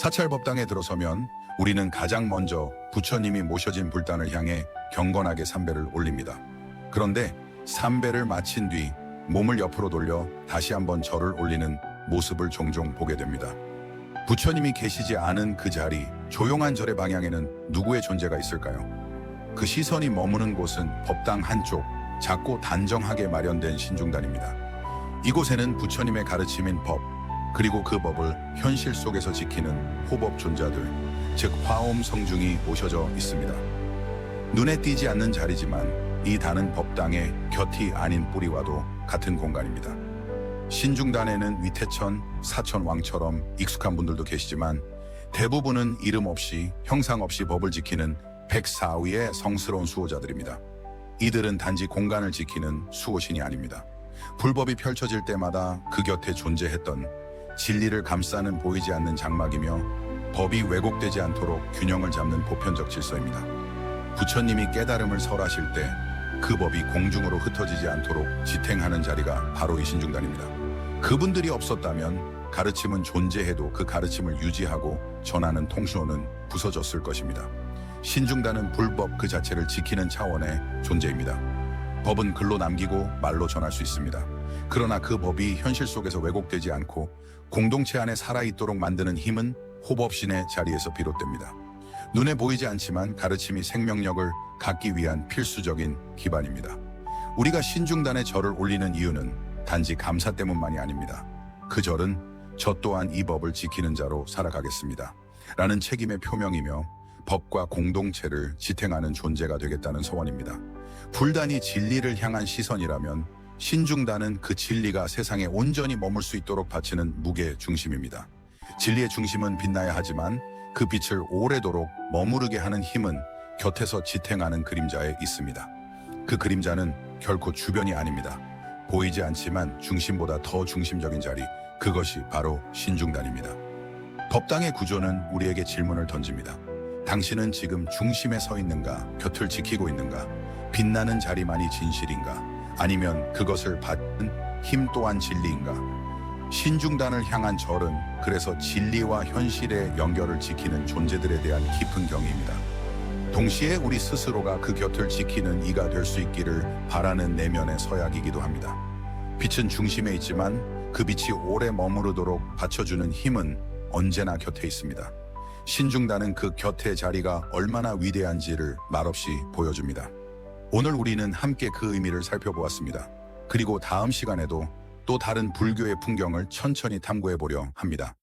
사찰법당에 들어서면 우리는 가장 먼저 부처님이 모셔진 불단을 향해 경건하게 삼배를 올립니다. 그런데 삼배를 마친 뒤 몸을 옆으로 돌려 다시 한번 절을 올리는 모습을 종종 보게 됩니다. 부처님이 계시지 않은 그 자리, 조용한 절의 방향에는 누구의 존재가 있을까요? 그 시선이 머무는 곳은 법당 한쪽, 작고 단정하게 마련된 신중단입니다. 이곳에는 부처님의 가르침인 법, 그리고 그 법을 현실 속에서 지키는 호법 존자들, 즉 화엄 성중이 모셔져 있습니다. 눈에 띄지 않는 자리지만 이 단은 법당의 곁이 아닌 뿌리와도 같은 공간입니다. 신중단에는 위태천, 사천왕처럼 익숙한 분들도 계시지만 대부분은 이름 없이 형상 없이 법을 지키는 백사위의 성스러운 수호자들입니다. 이들은 단지 공간을 지키는 수호신이 아닙니다. 불법이 펼쳐질 때마다 그 곁에 존재했던 진리를 감싸는 보이지 않는 장막이며 법이 왜곡되지 않도록 균형을 잡는 보편적 질서입니다. 부처님이 깨달음을 설하실 때 그 법이 공중으로 흩어지지 않도록 지탱하는 자리가 바로 이 신중단입니다. 그분들이 없었다면 가르침은 존재해도 그 가르침을 유지하고 전하는 통신호는 부서졌을 것입니다. 신중단은 불법 그 자체를 지키는 차원의 존재입니다. 법은 글로 남기고 말로 전할 수 있습니다. 그러나 그 법이 현실 속에서 왜곡되지 않고 공동체 안에 살아있도록 만드는 힘은 호법신의 자리에서 비롯됩니다. 눈에 보이지 않지만 가르침이 생명력을 갖기 위한 필수적인 기반입니다. 우리가 신중단의 절을 올리는 이유는 단지 감사 때문만이 아닙니다. 그 절은 저 또한 이 법을 지키는 자로 살아가겠습니다. 라는 책임의 표명이며 법과 공동체를 지탱하는 존재가 되겠다는 소원입니다. 불단이 진리를 향한 시선이라면 신중단은 그 진리가 세상에 온전히 머물 수 있도록 바치는 무게 중심입니다. 진리의 중심은 빛나야 하지만 그 빛을 오래도록 머무르게 하는 힘은 곁에서 지탱하는 그림자에 있습니다. 그 그림자는 결코 주변이 아닙니다. 보이지 않지만 중심보다 더 중심적인 자리, 그것이 바로 신중단입니다. 법당의 구조는 우리에게 질문을 던집니다. 당신은 지금 중심에 서 있는가? 곁을 지키고 있는가? 빛나는 자리만이 진실인가? 아니면 그것을 받는 힘 또한 진리인가? 신중단을 향한 절은 그래서 진리와 현실의 연결을 지키는 존재들에 대한 깊은 경의입니다. 동시에 우리 스스로가 그 곁을 지키는 이가 될 수 있기를 바라는 내면의 서약이기도 합니다. 빛은 중심에 있지만 그 빛이 오래 머무르도록 받쳐주는 힘은 언제나 곁에 있습니다. 신중단은 그 곁의 자리가 얼마나 위대한지를 말없이 보여줍니다. 오늘 우리는 함께 그 의미를 살펴보았습니다. 그리고 다음 시간에도 또 다른 불교의 풍경을 천천히 탐구해 보려 합니다.